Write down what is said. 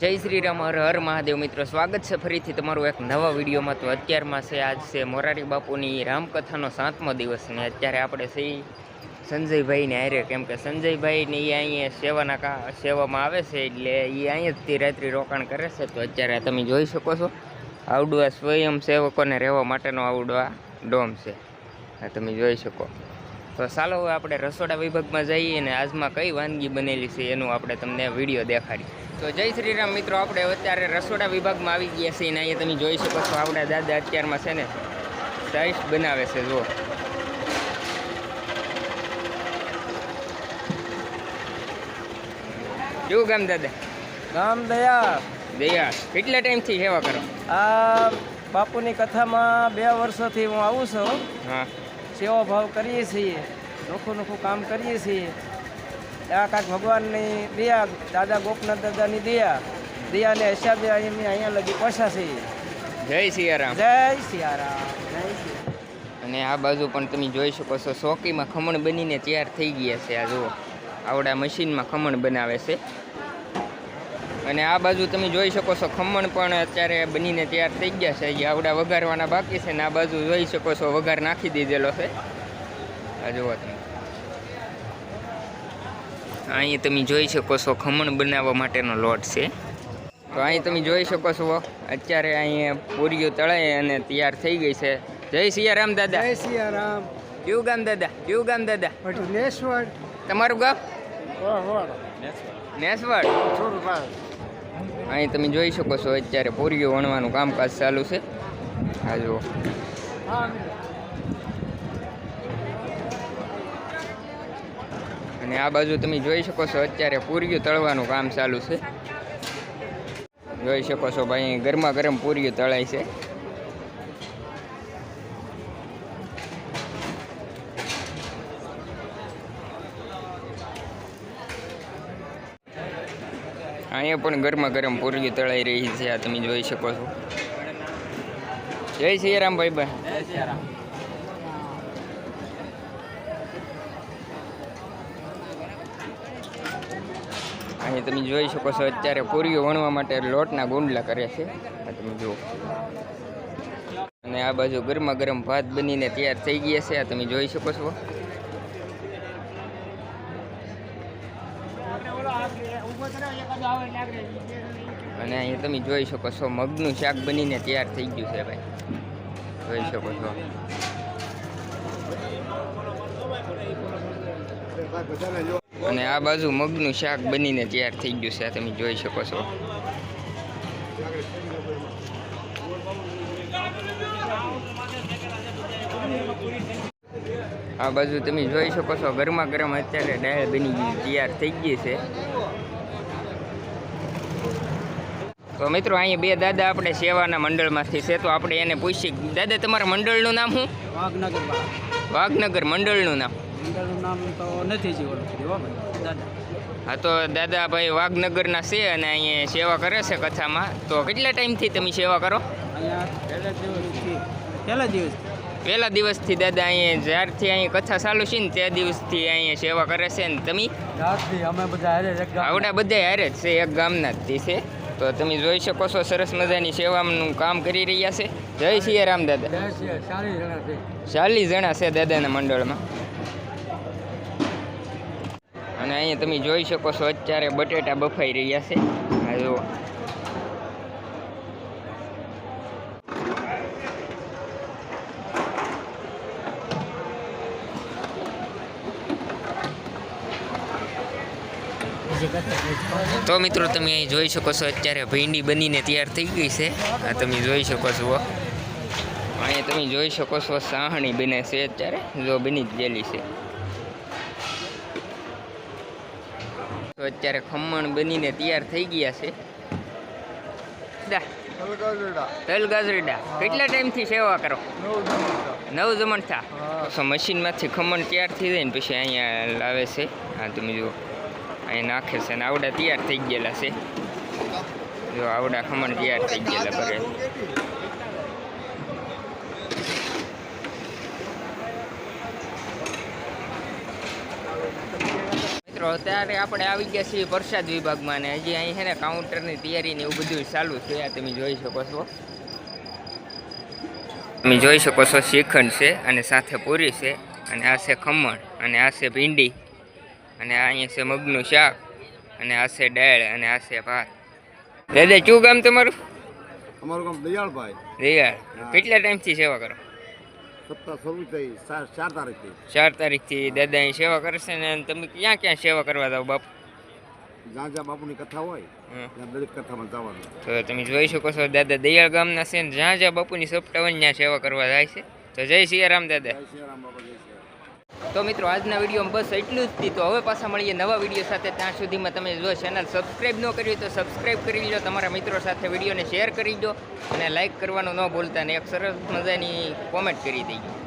જય શ્રી રામ, હર હર મહાદેવ. મિત્રો, સ્વાગત છે ફરીથી તમારું એક નવા વિડીયોમાં. તો અત્યારમાં છે, આજ છે મોરારી બાપુની રામકથાનો સાતમો દિવસ ને અત્યારે આપણે સહી સંજયભાઈને હારે. કેમ કે સંજયભાઈને એ અહીંયા સેવાના કા, સેવામાં આવે છે, એટલે એ અહીંયા જ રાત્રિ રોકાણ કરે છે. તો અત્યારે તમે જોઈ શકો છો આવડું આ સ્વયંસેવકોને રહેવા માટેનો આવડું ડોમ છે. આ તમે જોઈ શકો. તો ચાલો હવે આપણે રસોડા વિભાગમાં જઈએ અને આજમાં કઈ વાનગી બનેલી છે એનું આપણે તમને વીડિયો દેખાડી તો જય શ્રી રામ મિત્રો આપણે અત્યારે રસોડા વિભાગમાં આવી ગયા છીએ અને અહીંયા તમે જોઈ શકો છો આપણા દાદા અત્યારમાં છે ને સાઈસ બનાવે છે જુઓ. કેવું ગામ દાદા? ગામ દયા દયા કેટલા ટાઈમથી સેવા કરો? આ બાપુની કથામાં બે વર્ષોથી હું આવું છું. હા. સેવા ભાવ કરીએ છીએ નોખું નોખું કામ કરીએ છીએ. આ કાંઈક ભગવાનની દયા દાદા ગોપનાથ દાદાની દયા દયાને હિસાબે અમે અહીંયા લગી પહોંચ્યા છીએ. જય સિયારામ. જય સિયારામ જય સિયારામ. અને આ બાજુ પણ તમે જોઈ શકો છો ચોકીમાં ખમણ બનીને તૈયાર થઈ ગયા છે આ જુઓ. આવડા મશીનમાં ખમણ બનાવે છે. અને આ બાજુ તમે જોઈ શકો છો ખમણ પણ અત્યારે બનીને તૈયાર થઈ ગયા છે. જે આવડા વઘારવાના બાકી છે ને આ બાજુ જોઈ શકો છો વઘાર નાખી દીધેલો છે. આ જુઓ તમે. અહીં તમે જોઈ શકો છો ખમણ બનાવવા માટેનો લોટ છે. તો અહીં તમે જોઈ શકો છો અત્યારે અહીં પૂરીઓ તળાઈ અને તૈયાર થઈ ગઈ છે. જય સિયારામ દાદા. જય સિયારામ. કેવું ગામ દાદા? કેવું ગામ દાદા? તમારું ગામ? નેસવડ. અહીં તમે જોઈ શકો છો અત્યારે પૂરીઓ વણવાનું કામકાજ ચાલુ છે. આ જુઓ. અને આ બાજુ તમે જોઈ શકો છો અત્યારે પૂરીઓ તળવાનું કામ ચાલુ છે. જોઈ શકો છો ભાઈ ગરમા ગરમ પૂરીઓ તળાય છે. અહીંયા પણ ગરમા ગરમ પૂરી તળાઈ રહી છે આ તમે જોઈ શકો છો. જય સિયારામ ભાઈ ભાઈ અહીં તમે જોઈ શકો છો અત્યારે પૂરીઓ વણવા માટે લોટના ગુંડલા કરે છે. તમે જુઓ. અને આ બાજુ ગરમા ગરમ ભાત બનીને તૈયાર થઈ ગયા છે આ તમે જોઈ શકો છો. અને અહીંયા તમે જોઈ શકો છો, મગનું શાક બનીને તૈયાર થઈ ગયું છે ભાઈ. જોઈ શકો છો. અને આ બાજુ મગનું શાક બનીને તૈયાર થઈ ગયું છે તમે જોઈ શકો છો. આ બાજુ તમે જોઈ શકો છો, ગરમા ગરમ અત્યારે દાળ બની ગઈ તૈયાર થઈ ગઈ છે. તો મિત્રો અહીંયા બે દાદા આપણે સેવાના મંડળમાંથી છે તો આપણે એને પૂછી દાદા તમારા મંડળનું નામ શું? વાઘનગર વાઘનગર મંડળનું નામ. મંડળનું નામ તો નથી જીવન દાદા. હા તો દાદા ભાઈ વાઘનગરના છે અને અહીંયા સેવા કરે છે કથામાં. તો કેટલા ટાઈમથી તમે સેવા કરો? પહેલા દિવસથી દાદા અહીંયા જ્યારથી અહીં કથા ચાલુ છે ને તે દિવસથી અહીંયા સેવા કરે છે ને તમે? આવડા બધા હારે જ છે એક ગામના જ છે. તો તમે જોઈ શકો છો સરસ મજાની સેવાનું કામ કરી રહ્યા છે. જય દાદા. સિયા જણા છે. ચાલીસ જણા છે દાદાના મંડળમાં. અને અહીંયા તમે જોઈ શકો છો અત્યારે બટેટા બફાઈ રહ્યા છે. આ જુઓ. તો મિત્રો તમે અહીં જોઈ શકો છો અત્યારે ભીંડી બનીને તૈયાર થઈ ગઈ છે. આ તમે જોઈ શકો છો. અહીંયા તમે જોઈ શકો છો સાહણી બને છે અત્યારે જો બની જ ગયેલી છે. તો અત્યારે ખમણ બનીને તૈયાર થઈ ગયા છે. તલ ગાજરડા કેટલા ટાઈમથી સેવા કરો? નવ જમણ થા. મશીનમાંથી ખમણ તૈયાર થઈ જાય ને પછી અહીંયા લાવે છે. હા તમે જુઓ. અહીં નાખે છે ને આવડા તૈયાર થઈ ગયેલા છે. જો આવડા ખમણ તૈયાર થઈ ગયેલા ભરે. મિત્રો, અત્યારે આપણે આવી ગયા છીએ પ્રસાદ વિભાગમાં ને હજી અહીં છે ને કાઉન્ટરની તૈયારી ને એવું બધું ચાલુ છે. આ તમે જોઈ શકો છો. તમે જોઈ શકો છો શ્રીખંડ છે અને સાથે પૂરી છે અને આ છે ખમણ અને આ છે ભીંડી. અને અહીંયા છે મગનું શાક અને આ છે દાળ અને આ છે ભાત. દાદા શું ગામ તમારું? અમારું ગામ દયાળભાઈ. દયાળ. કેટલા ટાઈમથી સેવા કરો? ચાર તારીખથી. ચાર તારીખથી દાદા અહીં સેવા કરશે ને તમે ક્યાં ક્યાં સેવા કરવા જાઓ બાપુ? જ્યાં જ્યાં બાપુની કથા હોય. ત્યાં દરેક કથામાં જવાનું. તો તમે જોઈ શકો છો દાદા દયાળ ગામના છે ને જ્યાં જ્યાં બાપુની સપટાવન ત્યાં સેવા કરવા જાય છે. તો જય સિયારામ દાદા. જય શ્રી રામ બાપા તો મિત્રો, આજના વિડીયોમાં બસ એટલું જ હતી તો હવે પાછા મળીએ નવા વીડિયો સાથે. ત્યાં સુધીમાં તમે જો ચેનલ સબસ્ક્રાઈબ ન કરી તો સબસ્ક્રાઈબ કરી લો તમારા મિત્રો સાથે વિડીયોને શેર કરી દો અને લાઇક કરવાનું ન ભૂલતા અને એક સરસ મજાની કોમેન્ટ કરી દેજો.